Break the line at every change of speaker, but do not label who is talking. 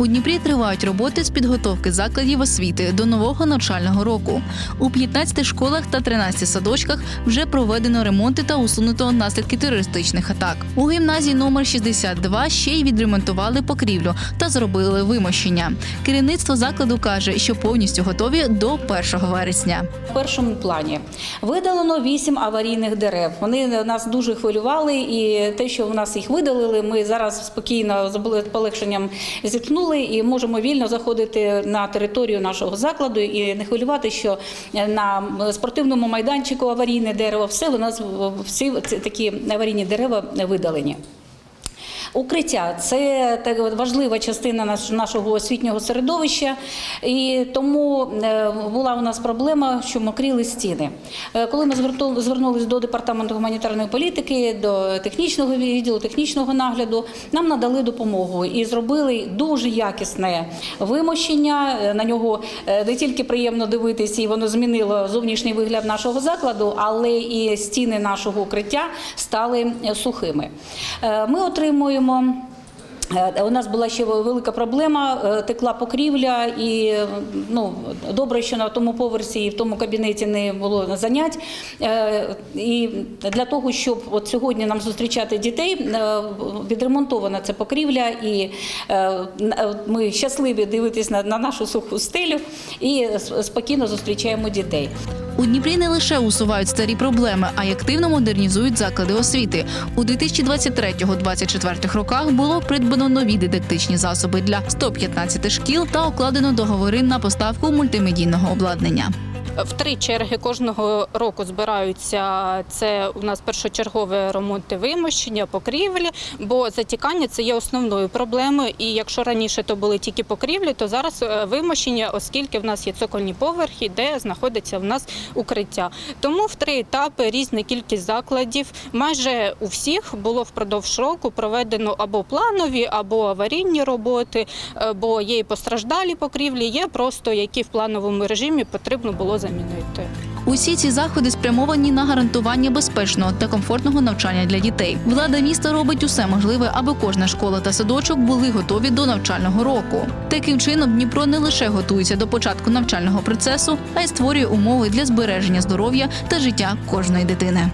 У Дніпрі тривають роботи з підготовки закладів освіти до нового навчального року. У 15 школах та 13 садочках вже проведено ремонти та усунуто наслідки терористичних атак. У гімназії номер 62 ще й відремонтували покрівлю та зробили вимощення. Керівництво закладу каже, що повністю готові до 1 вересня.
В першому плані видалено вісім аварійних дерев. Вони нас дуже хвилювали, і те, що в нас їх видалили, ми зараз спокійно з полегшенням зіткнули і можемо вільно заходити на територію нашого закладу і не хвилювати, що на спортивному майданчику аварійне дерево, все у нас всі такі аварійні дерева видалені. Укриття це важлива частина нашого освітнього середовища, і тому е, була у нас проблема, що мокріли стіни. Е, Коли ми звернулись до департаменту гуманітарної політики, до технічного відділу, технічного нагляду, нам надали допомогу і зробили дуже якісне вимощення. Е, На нього не тільки приємно дивитися, і воно змінило зовнішній вигляд нашого закладу, але і стіни нашого укриття стали сухими. Ми отримуємо. Е, У нас була ще велика проблема, е, текла покрівля, і ну добре, що на тому поверсі і в тому кабінеті не було занять. Е, І для того, щоб от сьогодні нам зустрічати дітей, відремонтована ця покрівля, і ми щасливі дивитись на, на нашу суху стелю і спокійно зустрічаємо дітей.
У Дніпрі не лише усувають старі проблеми, а й активно модернізують заклади освіти. У 2023-2024 роках було придбано нові дидактичні засоби для 115 шкіл та укладено договори на поставку мультимедійного обладнання.
В три черги кожного року збираються. Це у нас першочергове ремонти вимощення, покрівлі, бо затікання це є основною проблемою. І якщо раніше то були тільки покрівлі, то зараз е, вимощення, оскільки в нас є цокольні поверхи, де знаходиться в нас укриття. Тому в три етапи різна кількість закладів. Майже у всіх було впродовж року проведено або планові, або аварійні роботи, е, бо є і постраждалі покрівлі, є просто які в плановому режимі потрібно було замінити.
Усі ці заходи спрямовані на гарантування безпечного та комфортного навчання для дітей. Влада міста робить усе можливе, аби кожна школа та садочок були готові до навчального року. Таким чином, Дніпро не лише готується до початку навчального процесу, а й створює умови для збереження здоров'я та життя кожної дитини.